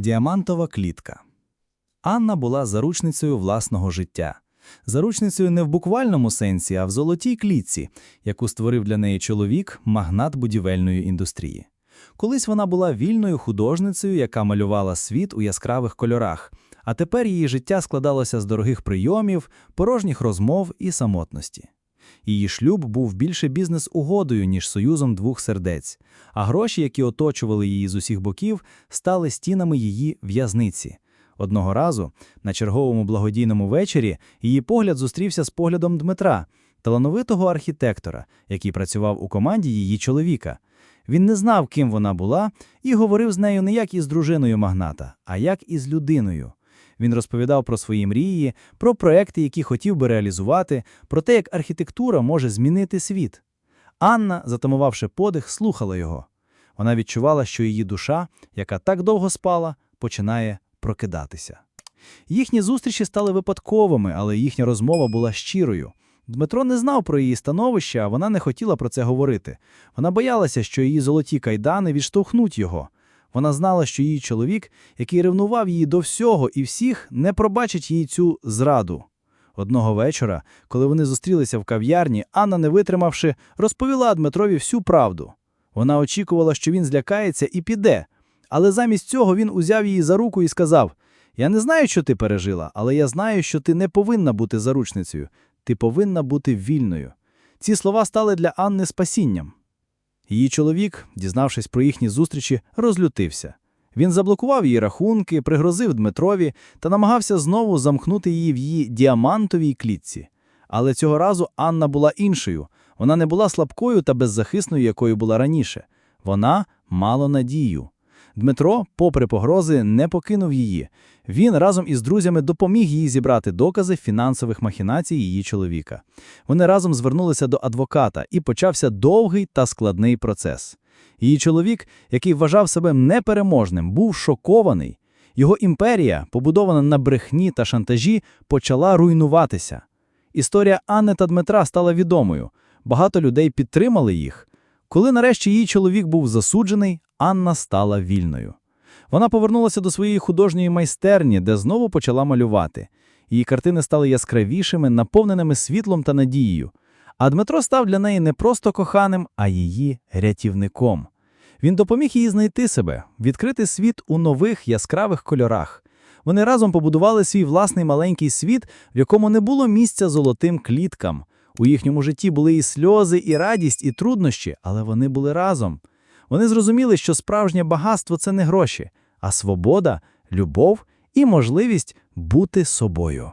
Діамантова клітка. Анна була заручницею власного життя. Заручницею не в буквальному сенсі, а в золотій клітці, яку створив для неї чоловік, магнат будівельної індустрії. Колись вона була вільною художницею, яка малювала світ у яскравих кольорах, а тепер її життя складалося з дорогих прийомів, порожніх розмов і самотності. Її шлюб був більше бізнес-угодою, ніж союзом двох сердець, а гроші, які оточували її з усіх боків, стали стінами її в'язниці. Одного разу, на черговому благодійному вечорі, її погляд зустрівся з поглядом Дмитра, талановитого архітектора, який працював у команді її чоловіка. Він не знав, ким вона була, і говорив з нею не як із дружиною магната, а як із людиною. Він розповідав про свої мрії, про проекти, які хотів би реалізувати, про те, як архітектура може змінити світ. Анна, затамувавши подих, слухала його. Вона відчувала, що її душа, яка так довго спала, починає прокидатися. Їхні зустрічі стали випадковими, але їхня розмова була щирою. Дмитро не знав про її становище, а вона не хотіла про це говорити. Вона боялася, що її золоті кайдани відштовхнуть його. Вона знала, що її чоловік, який ревнував її до всього і всіх, не пробачить їй цю зраду. Одного вечора, коли вони зустрілися в кав'ярні, Анна, не витримавши, розповіла Дмитрові всю правду. Вона очікувала, що він злякається і піде, але замість цього він узяв її за руку і сказав: Я не знаю, що ти пережила, але я знаю, що ти не повинна бути заручницею, ти повинна бути вільною. Ці слова стали для Анни спасінням. Її чоловік, дізнавшись про їхні зустрічі, розлютився. Він заблокував її рахунки, пригрозив Дмитрові та намагався знову замкнути її в її діамантовій клітці. Але цього разу Анна була іншою. Вона не була слабкою та беззахисною, якою була раніше. Вона мала надію. Дмитро, попри погрози, не покинув її. Він разом із друзями допоміг їй зібрати докази фінансових махінацій її чоловіка. Вони разом звернулися до адвоката, і почався довгий та складний процес. Її чоловік, який вважав себе непереможним, був шокований. Його імперія, побудована на брехні та шантажі, почала руйнуватися. Історія Анни та Дмитра стала відомою. Багато людей підтримали їх. Коли нарешті її чоловік був засуджений, Анна стала вільною. Вона повернулася до своєї художньої майстерні, де знову почала малювати. Її картини стали яскравішими, наповненими світлом та надією. А Дмитро став для неї не просто коханим, а її рятівником. Він допоміг їй знайти себе, відкрити світ у нових яскравих кольорах. Вони разом побудували свій власний маленький світ, в якому не було місця золотим кліткам. У їхньому житті були і сльози, і радість, і труднощі, але вони були разом. Вони зрозуміли, що справжнє багатство це не гроші, а свобода, любов і можливість бути собою.